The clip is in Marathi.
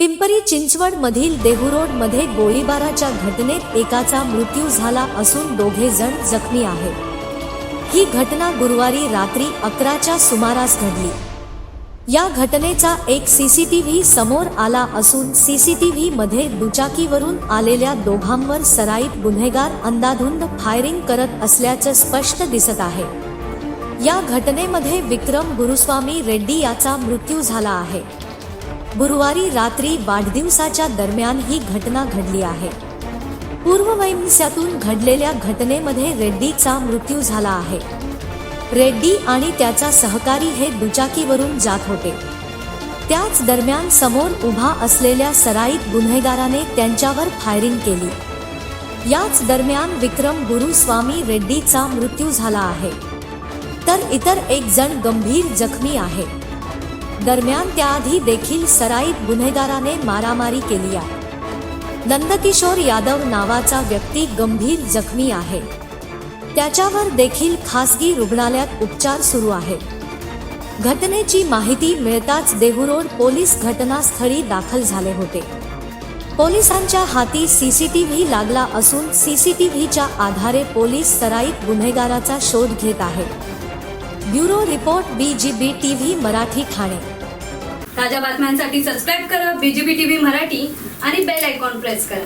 चिंचवड मधील देहुरोडमध्ये गोळीबाराच्या घटनेत एकाचा मृत्यू झाला असून दोघे जण जखमी आहेत. ही घटना गुरुवारी रात्री अकराच्या सुमारास घडली. या घटनेचा एक सीसीटीव्ही समोर आला असून सीसीटीव्ही मध्ये दुचाकीवरून आलेल्या दोघांवर सराईत गुन्हेगार अंदाधुंद फायरिंग करत असल्याचं स्पष्ट दिसत आहे. या घटनेमध्ये विक्रम गुरुस्वामी रेड्डी याचा मृत्यू झाला आहे. गुरुवारी रात्री वाढदिवसाच्या दरम्यान ही घटना घडली आहे. पूर्ववैमस्यातून घडलेल्या घटनेमध्ये रेड्डीचा मृत्यू झाला आहे. रेड्डी आणि त्याचा सहकारी हे दुचाकीवरून जात होते. त्याच दरम्यान समोर उभा असलेल्या सराईत गुन्हेगाराने त्यांच्यावर फायरिंग केली. याच दरम्यान विक्रम गुरुस्वामी रेड्डीचा मृत्यू झाला आहे. तर इतर एक जण गंभीर जखमी आहे. दरम्यान त्याआधी देखील सराईत गुन्हेगाराने मारामारी केली आहे. नंदकिशोर यादव नावाचा व्यक्ती गंभीर जखमी आहे. त्याच्यावर देखील खासगी रुग्णालयात उपचार सुरू आहेत. घटनेची माहिती मिळताच देहुरोड पोलीस घटनास्थळी दाखल झाले होते. पोलिसांच्या हाती सीसीटीव्ही लागला असून सीसीटीव्हीच्या आधारे पोलीस सराईत गुन्हेगाराचा शोध घेत आहे bureau report B G B T V Marathi Thane. ताज्या बातम्यांसाठी सबस्क्राईब करा बीजीबी टीव्ही मराठी आणि बेल आयकॉन प्रेस करा.